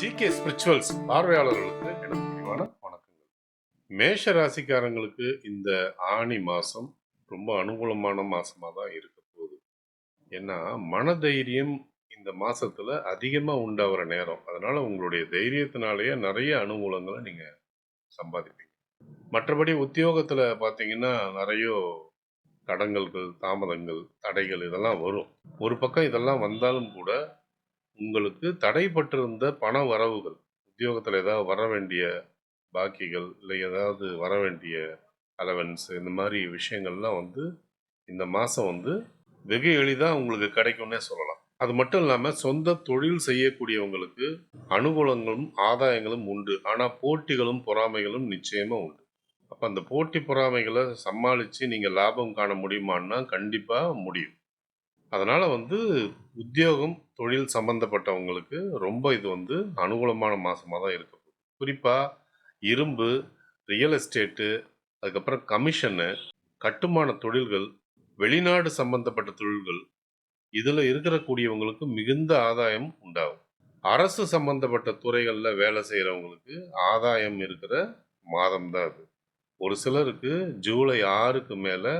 GK spirituals பார்வையாளர்களுக்கு எனது முடிவான வணக்கங்கள். மேஷ ராசிக்காரங்களுக்கு இந்த ஆணி மாதம் ரொம்ப அனுகூலமான மாதமாக தான் இருக்க போகுது. ஏன்னா மனதைரியம் இந்த மாதத்தில் அதிகமாக உண்டாகிற நேரம். அதனால் உங்களுடைய தைரியத்தினாலேயே நிறைய அனுகூலங்களை நீங்கள் சம்பாதிப்பீங்க. மற்றபடி உத்தியோகத்தில் பார்த்தீங்கன்னா நிறைய தடங்கல்கள் தாமதங்கள் தடைகள் இதெல்லாம் வரும். ஒரு பக்கம் இதெல்லாம் வந்தாலும் கூட உங்களுக்கு தடைப்பட்டிருந்த பண வரவுகள் உத்தியோகத்தில் ஏதாவது வர வேண்டிய பாக்கிகள் இல்லை ஏதாவது வர வேண்டிய அலவன்ஸ் இந்த மாதிரி விஷயங்கள்லாம் வந்து இந்த மாதம் வந்து வெகு எளிதாக உங்களுக்கு கிடைக்கும்னே சொல்லலாம். அது மட்டும் இல்லாமல் சொந்த தொழில் செய்யக்கூடியவங்களுக்கு அனுகூலங்களும் ஆதாயங்களும் உண்டு. ஆனால் போட்டிகளும் பொறாமைகளும் நிச்சயமாக உண்டு. அப்போ அந்த போட்டி பொறாமைகளை சமாளித்து நீங்கள் லாபம் காண முடியுமான்னா கண்டிப்பாக முடியும். அதனால் வந்து உத்தியோகம் தொழில் சம்பந்தப்பட்டவங்களுக்கு ரொம்ப இது வந்து அனுகூலமான மாதமாக தான் இருக்க போகுது. குறிப்பாக இரும்பு ரியல் எஸ்டேட்டு அதுக்கப்புறம் கமிஷனு கட்டுமான தொழில்கள் வெளிநாடு சம்பந்தப்பட்ட தொழில்கள் இதில் இருக்கிறக்கூடியவங்களுக்கு மிகுந்த ஆதாயம் உண்டாகும். அரசு சம்பந்தப்பட்ட துறைகளில் வேலை செய்கிறவங்களுக்கு ஆதாயம் இருக்கிற மாதம் தான் அது. ஒரு சிலருக்கு ஜூலை ஆறுக்கு மேலே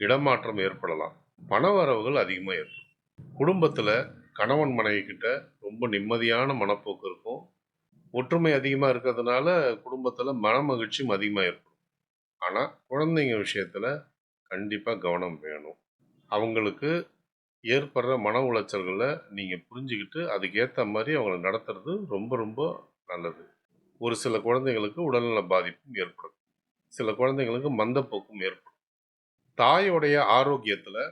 இடமாற்றம் ஏற்படலாம். பண வரவுகள் அதிகமாக ஏற்படும். குடும்பத்தில் கணவன் மனைவி கிட்ட ரொம்ப நிம்மதியான மனப்போக்கு இருக்கும். ஒற்றுமை அதிகமாக இருக்கிறதுனால குடும்பத்தில் மன மகிழ்ச்சியும் அதிகமாக ஏற்படும். ஆனால் குழந்தைங்க விஷயத்தில் கண்டிப்பாக கவனம் வேணும். அவங்களுக்கு ஏற்படுற மன உளைச்சல்களை நீங்கள் புரிஞ்சுக்கிட்டு அதுக்கேற்ற மாதிரி அவங்கள நடத்துறது ரொம்ப ரொம்ப நல்லது. ஒரு சில குழந்தைங்களுக்கு உடல்நல பாதிப்பும் ஏற்படும். சில குழந்தைங்களுக்கு மந்தப்போக்கும் ஏற்படும். தாயோடைய ஆரோக்கியத்தில்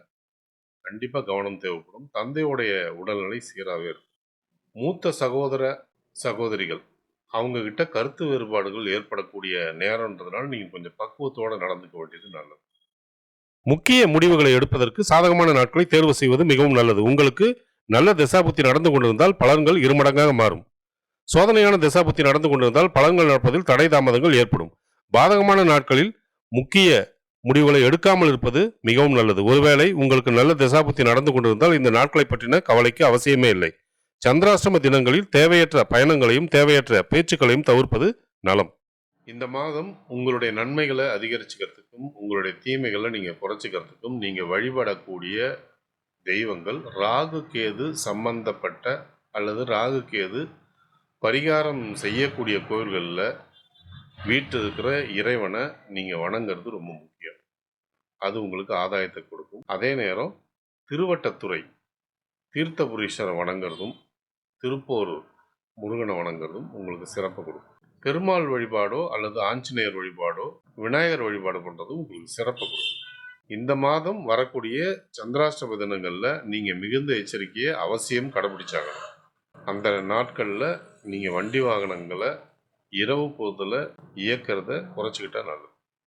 கண்டிப்பாக கவனம் தேவைப்படும். தந்தையோடைய உடல்நிலை சீராகவே இருக்கும். மூத்த சகோதர சகோதரிகள் அவங்கக்கிட்ட கருத்து வேறுபாடுகள் ஏற்படக்கூடிய நேரம்ன்றதுனால நீங்கள் கொஞ்சம் பக்குவத்தோடு நடந்துக்க வேண்டியது நல்லது. முக்கிய முடிவுகளை எடுப்பதற்கு சாதகமான நாட்களை தேர்வு செய்வது மிகவும் நல்லது. உங்களுக்கு நல்ல திசாபுத்தி நடந்து கொண்டிருந்தால் பலன்கள் இருமடங்காக மாறும். சோதனையான திசாபுத்தி நடந்து கொண்டிருந்தால் பலன்கள் நடப்பதில் தடை தாமதங்கள் ஏற்படும். பாதகமான நாட்களில் முக்கிய முடிவுகளை எடுக்காமல் இருப்பது மிகவும் நல்லது. ஒருவேளை உங்களுக்கு நல்ல திசாபுத்தி நடந்து கொண்டிருந்தால் இந்த நாட்களை பற்றின கவலைக்கு அவசியமே இல்லை. சந்திராஷ்டம தினங்களில் தேவையற்ற பயணங்களையும் தேவையற்ற பேச்சுக்களையும் தவிர்ப்பது நலம். இந்த மாதம் உங்களுடைய நன்மைகளை அதிகரிச்சுக்கிறதுக்கும் உங்களுடைய தீமைகளை நீங்கள் குறைச்சிக்கிறதுக்கும் நீங்கள் வழிபடக்கூடிய தெய்வங்கள் ராகு கேது சம்பந்தப்பட்ட அல்லது ராகு கேது பரிகாரம் செய்யக்கூடிய கோயில்களில் வீட்டில் இருக்கிற இறைவனை நீங்கள் வணங்குறது ரொம்ப முக்கியம். அது உங்களுக்கு ஆதாயத்தை கொடுக்கும். அதே நேரம் திருவட்டத்துறை தீர்த்தபுரீஸ்வரர் வணங்குறதும் திருப்போர் முருகனை வணங்குறதும் உங்களுக்கு சிறப்பு கொடுக்கும். பெருமாள் வழிபாடோ அல்லது ஆஞ்சநேயர் வழிபாடோ விநாயகர் வழிபாடு பண்ணுறதும் உங்களுக்கு சிறப்பு கொடுக்கும். இந்த மாதம் வரக்கூடிய சந்திராஷ்டம தினங்களில் நீங்கள் மிகுந்த எச்சரிக்கையை அவசியம் கடைபிடிச்சாகணும். அந்த நாட்களில் நீங்கள் வண்டி வாகனங்களை இரவு பொழுதுல இயக்கிறத குறைச்சிக்கிட்டா நல்லது.